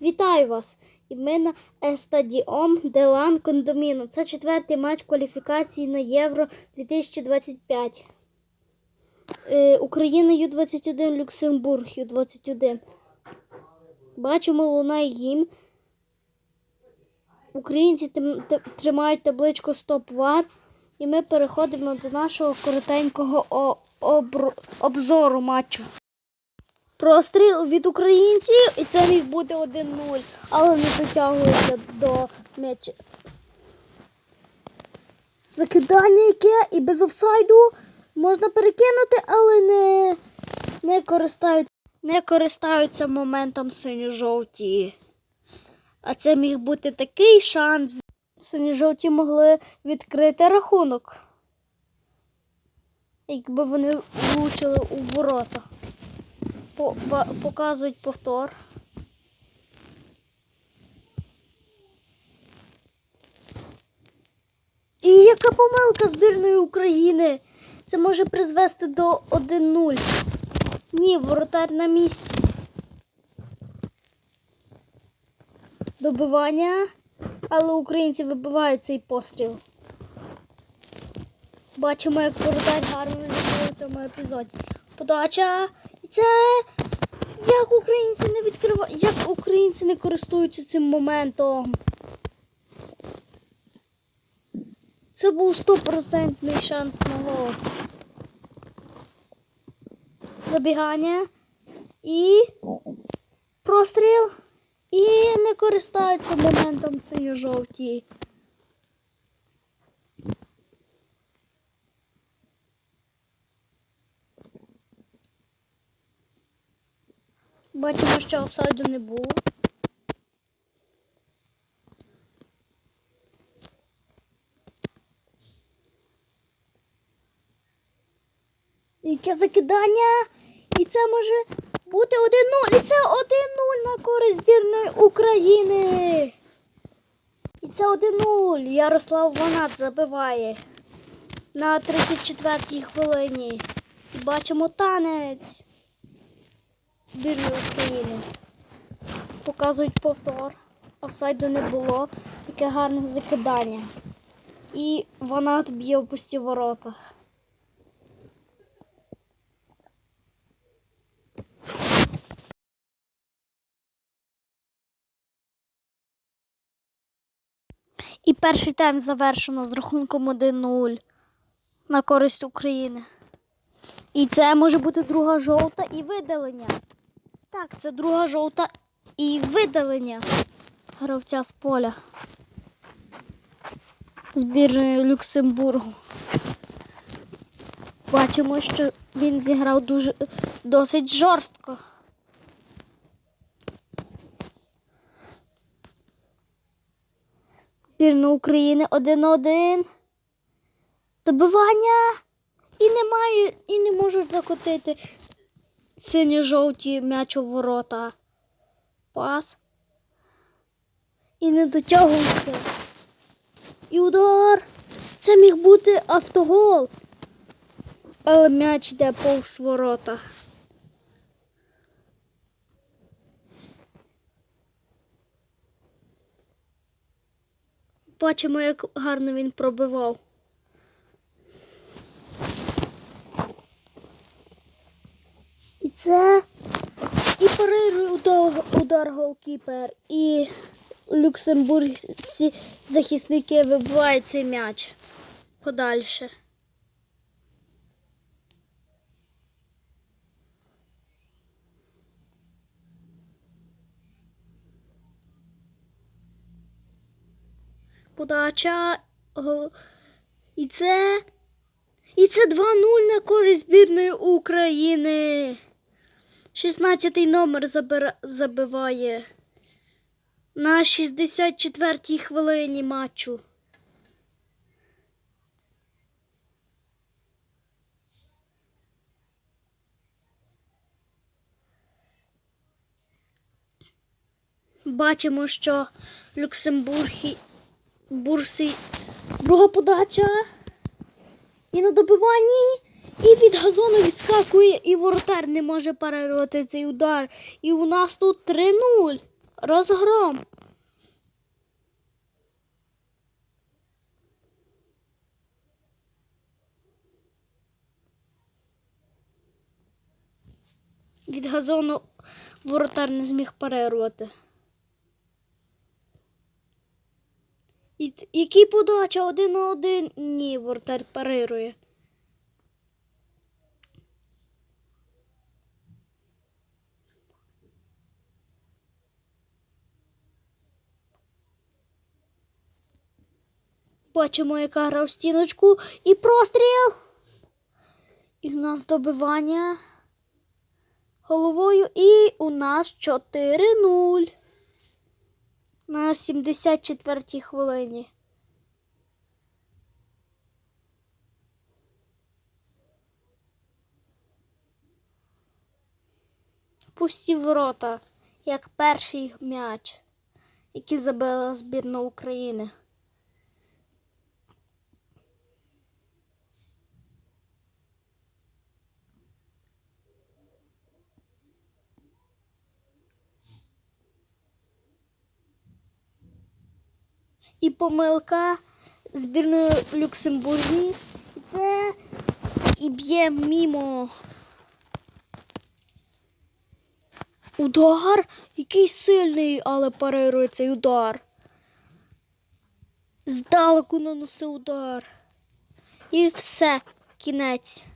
Вітаю вас! І ми на Естадіом Делан Кондоміно. Це четвертий матч кваліфікації на Євро 2025. Е, Україна Ю-21, Люксембург Ю-21. Бачимо лунає гімн. Українці тримають табличку Стоп Вар. І ми переходимо до нашого коротенького обзору матчу. Простріл від українців, і це міг бути 1-0, але не дотягується до м'яча. Закидання яке і без офсайду можна перекинути, але не, не, користаються, не користаються моментом синьо-жовті. А це міг бути такий шанс. Синьо-жовті могли відкрити рахунок. Якби вони влучили у ворота. По- показують повтор. І яка помилка збірної України? Це може призвести до 1-0. Ні, воротар на місці. Добивання, але українці вибивають цей постріл. Бачимо, як воротар гарно зробив в цьому епізоді. Подача. Це як українці не відкривають, як українці не користуються цим моментом. Це був стопроцентний шанс на гол. Забігання і простріл. І не користаються моментом синьо-жовті. Бачимо, що офсайду не було. Яке закидання? І це може бути 1-0. І це 1-0 на користь збірної України. І це 1-0. Ярослав Ванат забиває на 34-й хвилині. І бачимо танець збірної України. Показують повтор. Офсайду не було. Таке гарне закидання. І Ванат б'є в пусті ворота. І перший тайм завершено з рахунком 1-0 на користь України. І це може бути друга жовта і видалення. Так, це друга жовта і видалення гравця з поля збірної Люксембургу. Бачимо, що він зіграв дуже досить жорстко. Збірна України 1-1. Добивання. І немає, і не можуть закотити синьо-жовті м'яч у ворота. Пас. І не дотягується. І удар. Це міг бути автогол. Але м'яч йде повз ворота. Бачимо, як гарно він пробивав. І це і парирує удар, голкіпер, і люксембургські захисники вибивають цей м'яч подальше. Подача. І це. І це 2-0 на користь збірної України. 16-й номер забира... забиває на 64-й хвилині матчу. Бачимо, що Люксембургі Бурсі друга подача. І на добиванні. І від газону відскакує, і воротар не може перервати цей удар. І у нас тут 3-0. Розгром. Від газону воротар не зміг парирувати. І, який подача один на один? Ні, воротар парирує. Бачимо, яка гра в стіночку. І простріл. І в нас добивання головою. І у нас 4-0. На 74-й хвилині. Пусті ворота, як перший м'яч, який забила збірна України. І помилка збірної Люксембургії. І це і б'є мімо. Удар, який сильний, але парирує цей удар. Здалеку наносив удар. І все, кінець.